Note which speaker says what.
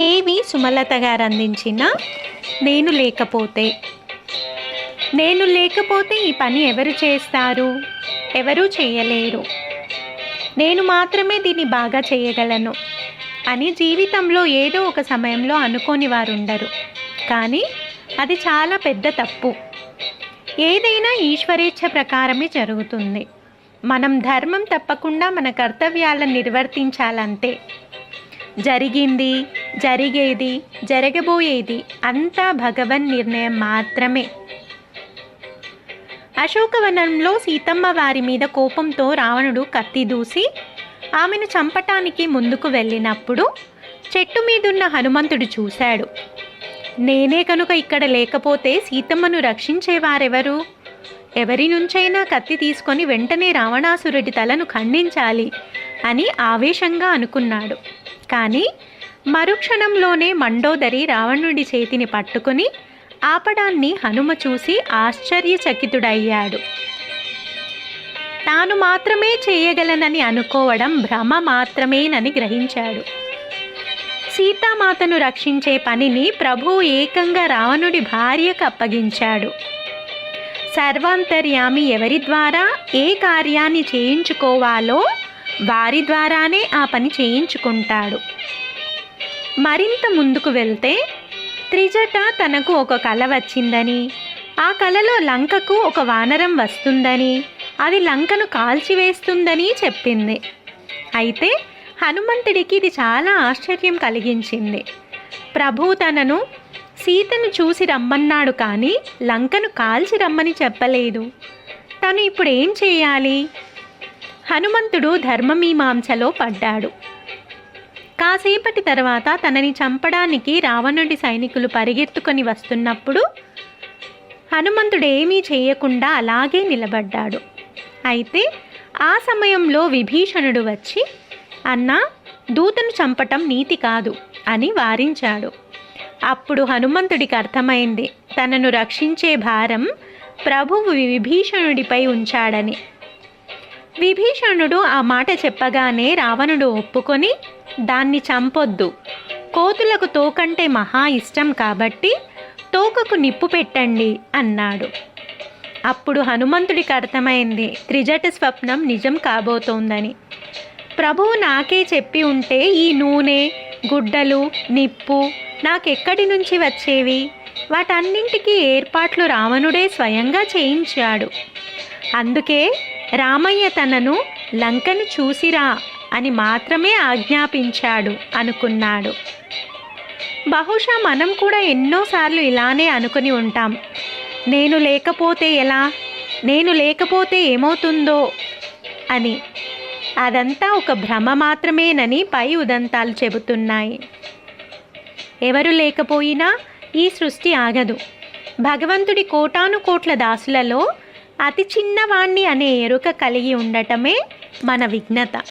Speaker 1: ఏవి సుమలత గారు అందించిన నేను లేకపోతే? నేను లేకపోతే ఈ పని ఎవరు చేస్తారు? ఎవరూ చేయలేరు. నేను మాత్రమే దీన్ని బాగా చేయగలను అని జీవితంలో ఏదో ఒక సమయంలో అనుకోని వారు ఉండరు కానీ అది చాలా పెద్ద తప్పు. ఏదైనా ఈశ్వరేచ్ఛ ప్రకారమే జరుగుతుంది. మనం ధర్మం తప్పకుండా మన కర్తవ్యాలను నిర్వర్తించాలంతే. జరిగింది జరిగేది జరగబోయేది అంతా భగవన్ నిర్ణయం మాత్రమే. అశోకవనంలో సీతమ్మ వారి మీద కోపంతో రావణుడు కత్తి దూసి ఆమెను చంపటానికి ముందుకు వెళ్ళినప్పుడు చెట్టు మీదున్న హనుమంతుడు చూశాడు. నేనే కనుక ఇక్కడ లేకపోతే సీతమ్మను రక్షించేవారెవరు? ఎవరి నుంచైనా కత్తి తీసుకొని వెంటనే రావణాసురుడి తలను ఖండించాలి అని ఆవేశంగా అనుకున్నాడు. కానీ మరుక్షణంలోనే మండోదరి రావణుడి చేతిని పట్టుకుని ఆపడాన్ని హనుమ చూసి ఆశ్చర్యచకితుడయ్యాడు. తాను మాత్రమే చేయగలనని అనుకోవడం భ్రమ మాత్రమేనని గ్రహించాడు. సీతామాతను రక్షించే పనిని ప్రభు ఏకంగా రావణుడి భార్యకు అప్పగించాడు. సర్వాంతర్యామి ఎవరి ద్వారా ఏ కార్యాన్ని చేయించుకోవాలో వారి ద్వారానే ఆ పని చేయించుకుంటాడు. మరింత ముందుకు వెళ్తే త్రిజట తనకు ఒక కళ వచ్చిందని ఆ కలలో లంకకు ఒక వానరం వస్తుందని అది లంకను కాల్చివేస్తుందని చెప్పింది. అయితే హనుమంతుడికి ఇది చాలా ఆశ్చర్యం కలిగించింది. ప్రభు తనను సీతను చూసి రమ్మన్నాడు కానీ లంకను కాల్చి రమ్మని చెప్పలేదు. తను ఇప్పుడు ఏం చేయాలి? హనుమంతుడు ధర్మమీమాంసలో పడ్డాడు. కాసేపటి తర్వాత తనని చంపడానికి రావణుడి సైనికులు పరిగెత్తుకొని వస్తున్నప్పుడు హనుమంతుడు ఏమీ చేయకుండా అలాగే నిలబడ్డాడు. అయితే ఆ సమయంలో విభీషణుడు వచ్చి అన్నా దూతను చంపటం నీతి కాదు అని వారించాడు. అప్పుడు హనుమంతుడికి అర్థమైంది తనను రక్షించే భారం ప్రభువు విభీషణుడిపై ఉంచాడని. విభీషణుడు ఆ మాట చెప్పగానే రావణుడు ఒప్పుకొని దాన్ని చంపొద్దు. కోతులకు తోకంటే మహా ఇష్టం కాబట్టి తోకకు నిప్పు పెట్టండి అన్నాడు. అప్పుడు హనుమంతుడికి అర్థమైంది త్రిజట స్వప్నం నిజం కాబోతోందని. ప్రభువు నాకే చెప్పి ఉంటే ఈ నూనె గుడ్డలు నిప్పు నాకెక్కడి నుంచి వచ్చేవి? వాటన్నింటికీ ఏర్పాట్లు రావణుడే స్వయంగా చేయించాడు. అందుకే రామయ్య తనను లంకను చూసిరా అని మాత్రమే ఆజ్ఞాపించాడు అనుకున్నాడు. బహుశా మనం కూడా ఎన్నోసార్లు ఇలానే అనుకుని ఉంటాం. నేను లేకపోతే ఎలా? నేను లేకపోతే ఏమవుతుందో? అని. అదంతా ఒక భ్రమ మాత్రమేనని పై ఉదంతాలు చెబుతున్నాయి. ఎవరు లేకపోయినా ఈ సృష్టి ఆగదు. భగవంతుడి కోటాను కోట్ల దాసులలో అతి చిన్నవాణ్ణి అనే ఎరుక కలిగి ఉండటమే మన విఘ్నత.